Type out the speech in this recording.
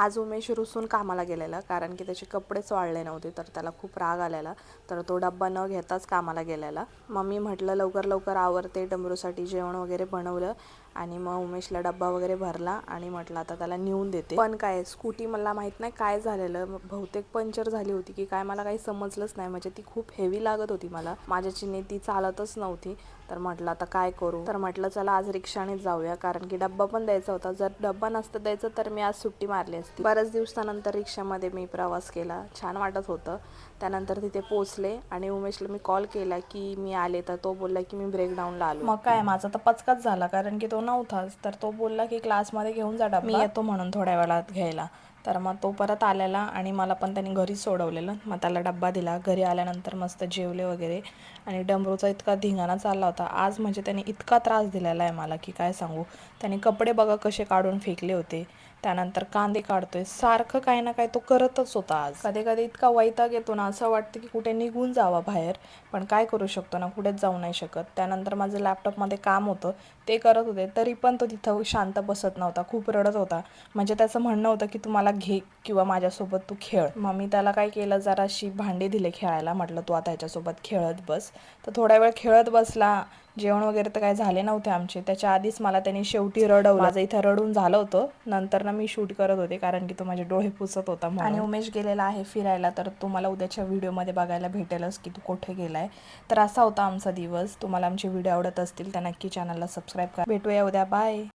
आज उमेश रुसून कामाला गेलेला कारण की त्याचे कपडेच वाळले नव्हते तर त्याला खूप राग आलेला तर तो डब्बा न घेताच कामाला गेलेला. मग मी म्हटलं लवकर लवकर आवरते डमरूसाठी जेवण वगैरे बनवलं आणि मग उमेशला डब्बा वगैरे भरला आणि म्हटलं आता त्याला नेऊन देते. पण काय स्कूटी मला माहीत नाही काय झालेलं बहुतेक पंक्चर झाली होती की काय मला काही समजलंच नाही. म्हणजे ती खूप हेवी लागत होती मला. माझ्या चिने ती चालतच नव्हती. तर म्हटलं आता काय करू? तर म्हटलं चला आज रिक्षानेच जाऊया. कारण की डब्बा पण द्यायचा होता. जर डब्बा नसतं द्यायचं तर मी आज सुट्टी मारली असती. बऱ्याच दिवसानंतर रिक्षामध्ये मी प्रवास केला. छान वाटत होतं. त्यानंतर तिथे पोचले आणि उमेशला मी कॉल केला की मी आले. तर तो बोलला की मी ब्रेकडाऊनला आलो मग काय माझा तर पचकाच झाला. कारण की तो नव्हताच. तर तो बोलला की क्लासमध्ये घेऊन जा डब्बा. मी येतो म्हणून थोड्या वेळात घ्यायला. तर मग तो परत आलेला आणि मला पण त्यांनी घरीच सोडवलेलं. मग त्याला डब्बा दिला. घरी आल्यानंतर मस्त जेवले वगैरे. आणि डमरूचा इतका धिंगाणा चालला होता. आज म्हणजे त्याने इतका त्रास दिलेला आहे मला की काय सांगू. त्याने कपडे बघा कसे काढून फेकले होते. त्यानंतर कांदे काढतोय. सारखं काही ना काही तो करतच होता आज. कधी कधी इतका वैताग येतो ना असं वाटतं की कुठे निघून जावा बाहेर पण काय करू शकतो ना कुठेच जाऊ नाही शकत. त्यानंतर माझं लॅपटॉपमध्ये काम होतं ते करत होते. तरी पण तो तिथं शांत बसत नव्हता खूप रडत होता. म्हणजे त्याचं म्हणणं होतं की तू मला घे किंवा माझ्यासोबत तू खेळ. मग मी त्याला काय केलं जराशी भांडी दिले खेळायला. म्हटलं तू आता ह्याच्यासोबत खेळत बस. तर थोड्या वेळ खेळत बसला. जेवण वगैरे तर काय झाले नव्हते आमचे. त्याच्या आधीच मला त्यांनी शेवटी रडवलं. माझं इथं रडून झालं होतं. नंतर ना मी शूट करत होते कारण की तो माझे डोळे पुसत होता. आणि उमेश गेलेला आहे फिरायला तर तुम्हाला उद्याच्या व्हिडिओमध्ये बघायला भेटेलच की तू कुठे गेलाय. तर असा होता आमचा दिवस. तुम्हाला आमचे व्हिडिओ आवडत असतील तर नक्की चॅनलला सबस्क्राईब करा. भेटूया उद्या. बाय